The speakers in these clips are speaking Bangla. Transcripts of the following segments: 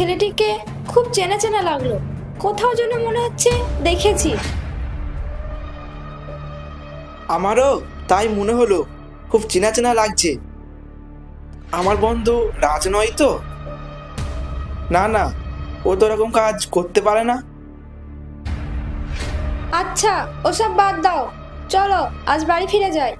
ছেলেটিকে খুব চেনা চেনা লাগল। কোথাও যেন মনে হচ্ছে দেখেছি। আমারও তাই মনে হলো খুব চেনা চেনা লাগছে। আমার বন্ধু রাজ নয় তো? না না ও তো এরকম কাজ করতে পারে না। আচ্ছা ওসব বাদ দাও। চলো আজ বাড়ি ফিরে যাই।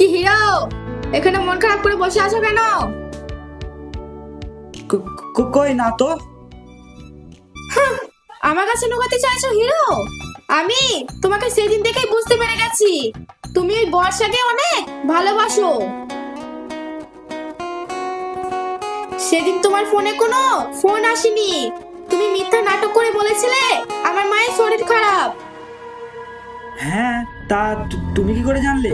কি হিরো? এখানে মন খারাপ করে বসে আছো কেন? কই না তো? আমার কাছে লুকাতে চাইছো হিরো? আমি তোমাকে সেদিন দেখেই বুঝতে পেরে গেছি। তুমি ওই বর্ষাকে অনেক ভালোবাসো। সেদিন তোমার ফোনে কোনো ফোন আসেনি। তুমি মিথ্যা নাটক করে বলেছিলে আমার মায়ের শরীর খারাপ। হ্যাঁ তা তুমি কি করে জানলে?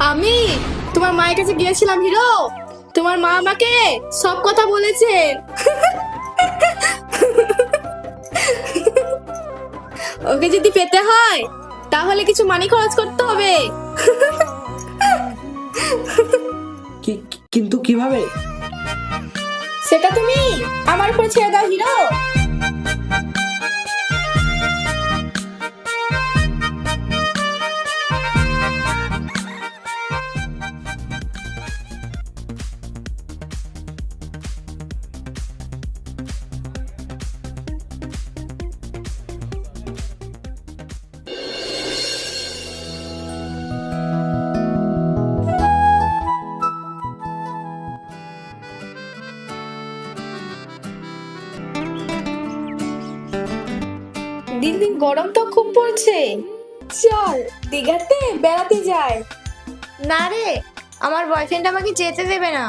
আমি? তোমার মায়ের কাছে গিয়েছিলাম হিরো। তোমার মা আমাকে সব কথা বলেছে। ওকে যদি পেতে হয় তাহলে কিছু মানি খরচ করতে হবে। কিন্তু কীভাবে? সেটা তুমি আমার উপর ছেড়ে দাও হিরো। দিন দিন গরম তো খুব পড়ছে। চল দীঘাতে বেড়াতে যাই। না রে আমার বয়ফ্রেন্ড আমাকে যেতে দেবে না।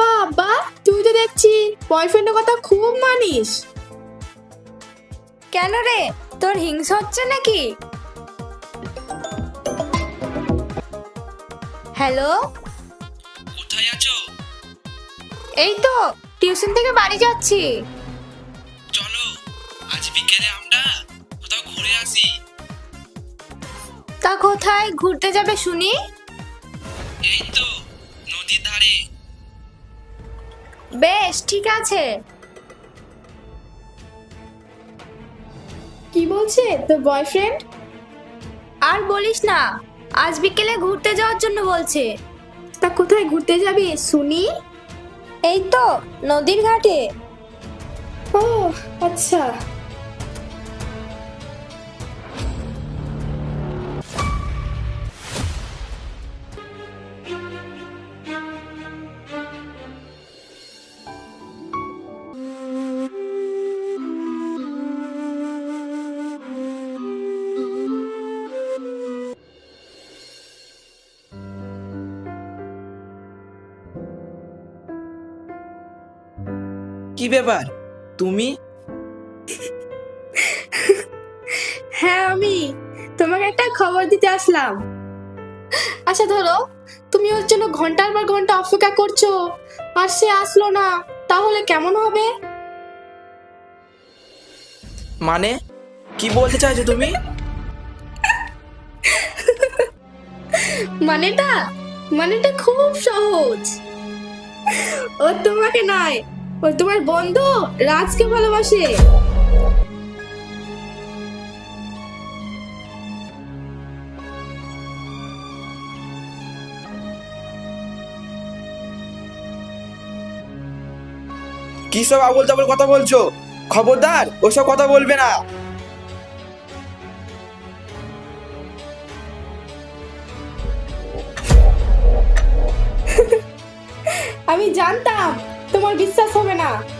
বাবা তুই তো দেখছি বয়ফ্রেন্ডের কথা খুব মানিস। কেন রে তোর হিংসা হচ্ছে নাকি? হ্যালো? কোথায় আছো? এই তো টিউশন থেকে বাড়ি যাচ্ছি। আজ বিকেলে আমরা কোথাও ঘুরে আসি। তা কোথায় ঘুরতে যাবে শুনি? এই তো নদীর ধারে। বেশ ঠিক আছে। কি বলছে তোর বয়ফ্রেন্ড আর বলিস না আজ বিকেলে ঘুরতে যাওয়ার জন্য বলছে। তা কোথায় ঘুরতে যাবি শুনি? এই তো নদীর ঘাটে। ও আচ্ছা। কি ব্যাপার? তুমি? হ্যাঁ আমি। তোমাকে একটা খবর দিতে আসলাম। আচ্ছা ধরো তুমি ওর জন্য ঘণ্টার পর ঘণ্টা অপেক্ষা করছ আর সে আসলো না তাহলে কেমন হবে? মানে? কি বলতে চাইছো তুমি? মানেটা? মানেটা খুব সহজ। ও তোমাকে নয় তোমার বন্ধু রাজকে ভালোবাসে। কি সব আবল তাবল কথা বলছো? খবরদার ওসব কথা বলবে না। আমি জানতাম তোমার বিশ্বাস হবে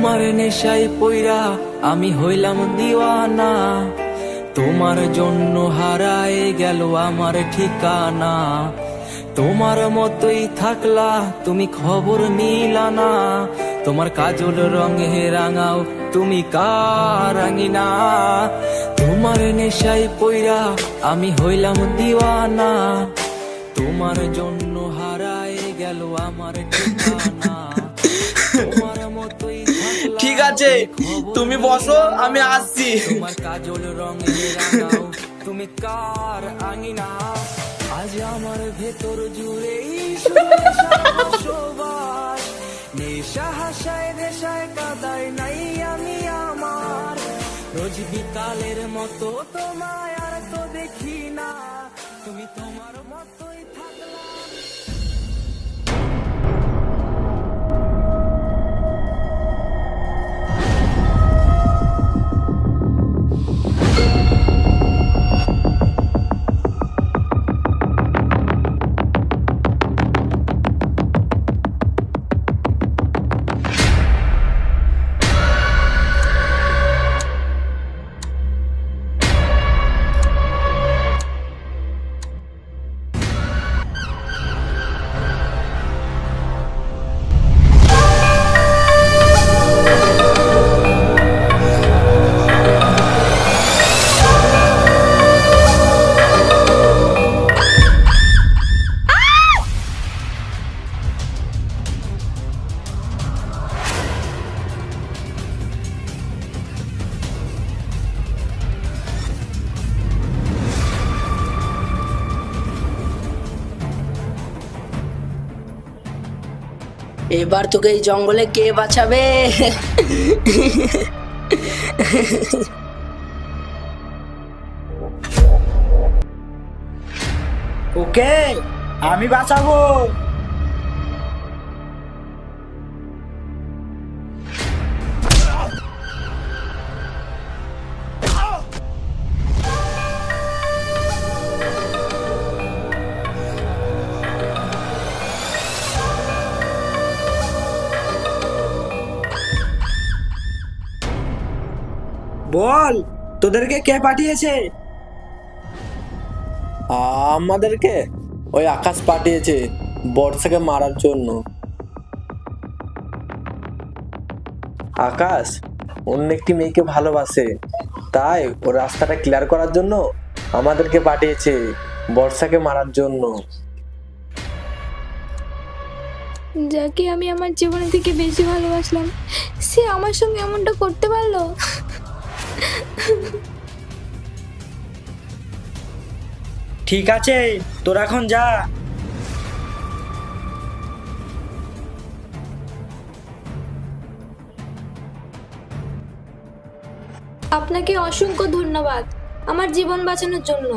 তোমার নেশায় পইরা আমি হইলাম দিওয়ানা। তোমার জন্য হারায় গেল আমার ঠিকানা। তোমার মতোই থাকলা, তুমি খবর নিলা না। তোমার কাজল রঙে রাঙাও, তুমি কারাঙিনা তোমার নেশায় পইরা আমি হইলাম দিওয়ানা। তোমার জন্য হারায় গেল আমার ঠিকানা। ঠিক আছে। তুমি বসো, আমি আসছি। তোমার কাজল রঙে তুমি কার আজ আমার ভেতর জুড়ে হাসায়, নেশায় কাদায় নাই আমি আমার। রোজ বিকালের মতো তোমায় আর তো দেখি না। তুমি তোমার এবার তোকে এই জঙ্গলে কে বাঁচাবে? ওকে আমি বাঁচাবো। বল তোদেরকে কে পাঠিয়েছে? আমাদেরকে? ওই আকাশ পাঠিয়েছে বর্ষাকে মারার জন্য। আকাশ অন্য একটি মেয়েকে ভালোবাসে। তাই ও রাস্তাটা ক্লিয়ার করার জন্য আমাদেরকে পাঠিয়েছে বর্ষাকে মারার জন্য। যাকে আমি আমার জীবনে থেকে বেশি ভালোবাসলাম সে আমার সঙ্গে এমনটা করতে পারল? ঠিক আছে তোর এখন যা। আপনাকে অসংখ্য ধন্যবাদ আমার জীবন বাঁচানোর জন্য।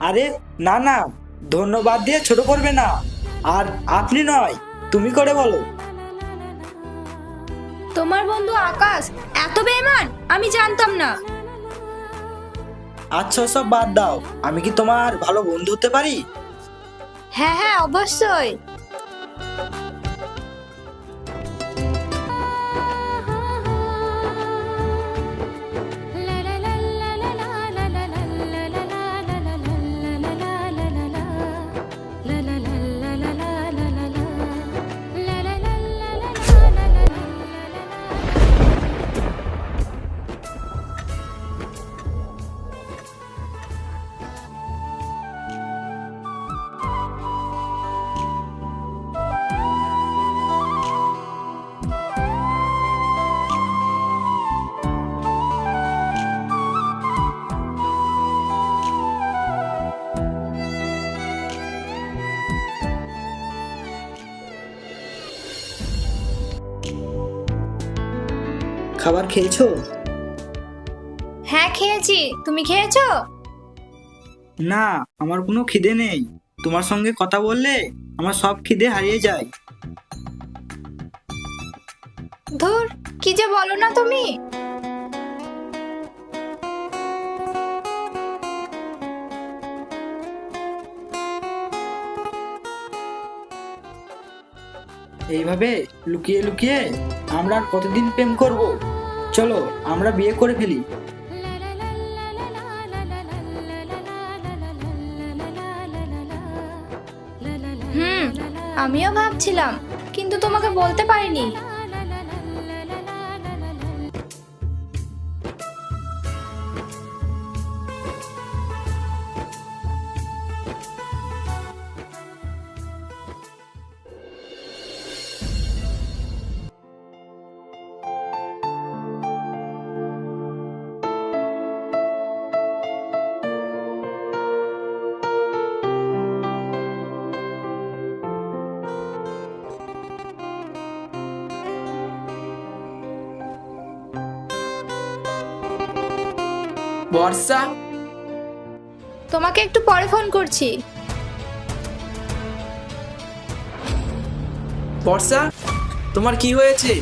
আরে না না ধন্যবাদ দিয়ে ছোট করবে না। আর আপনি নয় তুমি করে বলো। তোমার বন্ধু আকাশ এত বেমান আমি জানতাম না। আচ্ছা সব বাদ দাও। আমি কি তোমার ভালো বন্ধু হতে পারি? হ্যাঁ হ্যাঁ অবশ্যই। খাবার খেয়েছো? হ্যাঁ খেয়েছি। তুমি খেয়েছো? না আমার কোনো খিদে নেই। তোমার সঙ্গে কথা বললে আমার সব খিদে হারিয়ে যায়। ধুর কি যে বলো না তুমি? এইভাবে লুকিয়ে লুকিয়ে আমরা আর কতদিন প্রেম করব? চলো আমরা বিয়ে করে ফেলি। আমিও ভাবছিলাম কিন্তু তোমাকে বলতে পারিনি। বর্ষা? তোমাকে একটু পরে ফোন করছি। বর্ষা তোমার কি হয়েছে?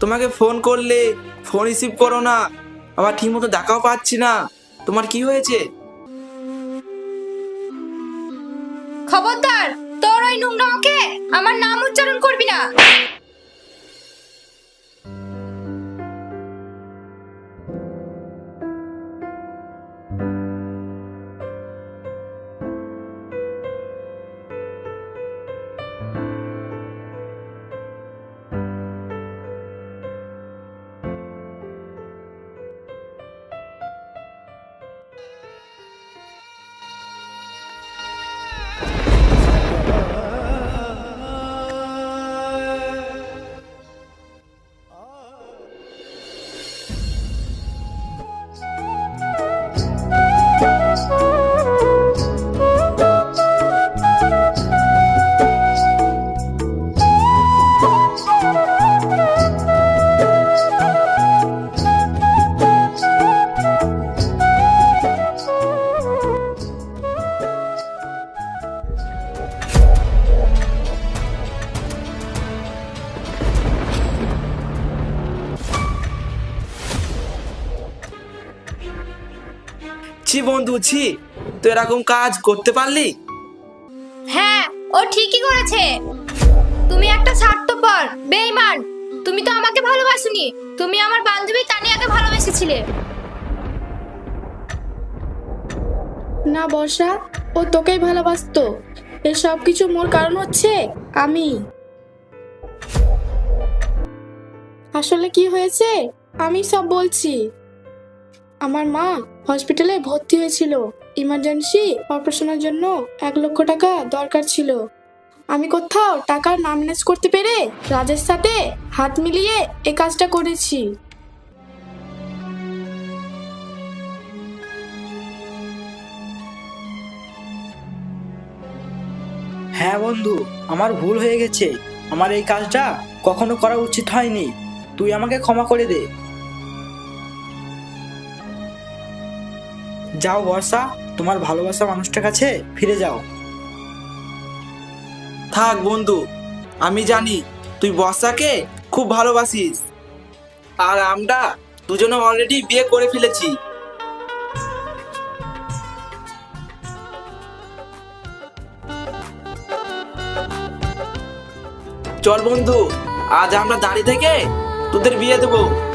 তোমাকে ফোন করলে ফোন রিসিভ করো না। আবার ঠিক মতো দেখাও পাচ্ছি না। তোমার কি হয়েছে? খবরদার তোর ওই নোংরামকে আমার নাম উচ্চারণ করবি না। তুই এরকম কাজ করতে পারলি? হ্যাঁ ও ঠিকই করেছে। তুমি একটা স্বার্থপর বেইমান তুমি তো আমাকে ভালোবাসনি। তুমি আমার বান্ধবী তানিয়াকে ভালোবেসেছিলে। না বর্ষা ও তোকেই ভালোবাসতো। এসব কিছু মোর কারণ হচ্ছে আমি। আসলে কি হয়েছে? আমি সব বলছি। আমার মা হসপিটালে ভর্তি হয়েছিল। ইমার্জেন্সি অপারেশনের জন্য এক লক্ষ টাকা দরকার ছিল। আমি কোথাও টাকার না ম্যানেজ করতে পেরে রাজের সাথে হাত মিলিয়ে এ কাজটা করেছি। হ্যাঁ বন্ধু, আমার ভুল হয়ে গেছে। আমার এই কাজটা কখনো করা উচিত হয়নি। তুই আমাকে ক্ষমা করে দে। যাও বর্ষা, তোমার ভালোবাসা মানুষটার কাছে ফিরে যাও। থাক বন্ধু, আমি জানি তুই বর্ষাকে খুব ভালোবাসিস। আর আমরা দুজনে অলরেডি বিয়ে করে ফেলেছি। চল বন্ধু, আজ আমরা দাঁড়িয়ে থেকে তোদের বিয়ে দেবো।